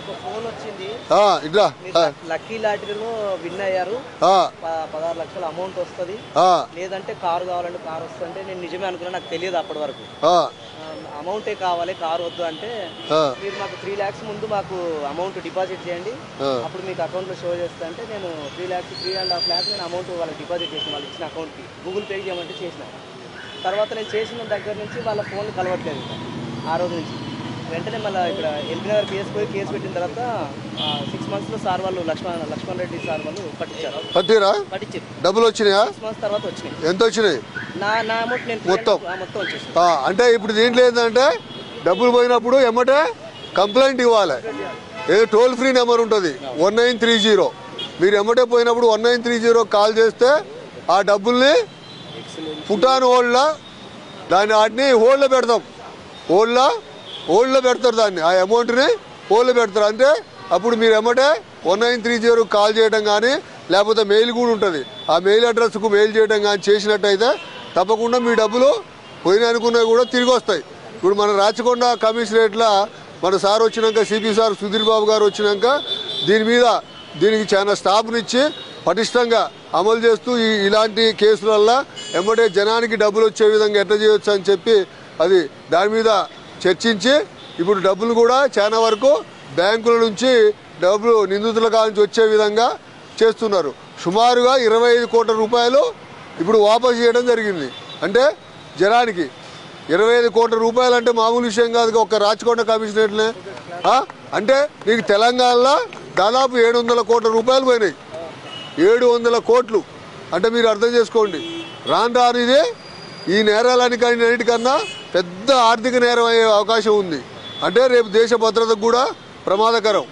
ఒక ఫోన్ వచ్చింది. మీరు లక్కీ లాటరీలో విన్ అయ్యారు. పదహారు లక్షల అమౌంట్ వస్తుంది. లేదంటే కారు కావాలంటే కారు వస్తుందంటే నేను నిజమే అనుకున్నా నాకు తెలియదు అప్పటి వరకు. అమౌంటే కావాలి కారు వద్దు అంటే మీరు మాకు త్రీ ల్యాక్స్ ముందు మాకు అమౌంట్ డిపాజిట్ చేయండి. అప్పుడు మీకు అకౌంట్లో షో చేస్తా అంటే నేను three lakhs three and half lakhs నేను అమౌంట్ వాళ్ళకి డిపాజిట్ చేసిన వాళ్ళు ఇచ్చిన అకౌంట్కి. గూగుల్ పే చేయమంటే చేసిన. తర్వాత నేను చేసిన దగ్గర నుంచి వాళ్ళ ఫోన్ కలవట్లేదు. ఆ రోజు నుంచి. వెంటనే మళ్ళీ ఇక్కడ ఎల్బీ నగర్ కేసు పోయి కేసు పెట్టిన తర్వాత సిక్స్ మంత్స్లో సార్ వాళ్ళు లక్ష్మణ్ లక్ష్మణ్ రెడ్డి సార్ వాళ్ళు పట్టించారు. పట్టిరా? పట్టించారు. డబ్బులు వచ్చినాయా? సిక్స్ మంత్స్ తర్వాత వచ్చినాయి. ఎంత వచ్చినాయి? నా నా అమౌంట్ నేను మొత్తం? ఆ, మొత్తం వచ్చేసింది. అంటే ఇప్పుడు దీంట్లో ఏంటంటే డబ్బులు పోయినప్పుడు ఎమ్మటే కంప్లైంట్ ఇవ్వాలి. ఏదో టోల్ ఫ్రీ నెంబర్ ఉంటుంది? వన్ నైన్ త్రీ జీరో మీరు ఎమ్మటే పోయినప్పుడు one nine three zero call చేస్తే ఆ డబ్బుల్ని పుటాన్ హోల్డ్లో దాన్ని వాటిని హోల్డ్లో పెడతాం. హోల్డ్లో ఓల్డ్లో పెడతారు దాన్ని. ఆ అమౌంట్ని హోల్డ్లో పెడతారు. అంటే అప్పుడు మీరు ఎమ్మటే one nine three zero call చేయడం కానీ లేకపోతే మెయిల్ కూడా ఉంటుంది. ఆ మెయిల్ అడ్రస్కు మెయిల్ చేయడం కానీ చేసినట్టయితే తప్పకుండా మీ డబ్బులు పోయిన అనుకున్నవి కూడా తిరిగి వస్తాయి. ఇప్పుడు మన రాచకొండ కమిషనరేట్లో మన సార్ వచ్చినాక సిపి సార్ సుధీర్ బాబు గారు వచ్చినాక దీని మీద దీనికి చాలా స్టాఫ్నిచ్చి పటిష్టంగా అమలు చేస్తూ ఈ ఇలాంటి కేసులల్లో ఎమ్మటే జనానికి డబ్బులు వచ్చే విధంగా ఎట్లా చేయొచ్చు అని చెప్పి అది దాని మీద చర్చించి ఇప్పుడు డబ్బులు కూడా చాలా వరకు బ్యాంకుల నుంచి డబ్బులు నిందితుల కానుంచి వచ్చే విధంగా చేస్తున్నారు. సుమారుగా ఇరవై ఐదు కోట్ల రూపాయలు ఇప్పుడు వాపసు చేయడం జరిగింది. అంటే జనానికి ఇరవై ఐదు కోట్ల రూపాయలు అంటే మామూలు విషయం కాదు ఒక రాచకొండ కమిషనరేట్లే అంటే నీకు తెలంగాణలో దాదాపు ఏడు వందల కోట్ల రూపాయలు పోయినాయి. ఏడు వందల కోట్లు. అంటే మీరు అర్థం చేసుకోండి. రాను రాను ఇది ఈ నేరాలనికి అన్నిటికన్నా పెద్ద ఆర్థిక నేరం అయ్యే అవకాశం ఉంది. అంటే రేపు దేశ భద్రతకు కూడా ప్రమాదకరం.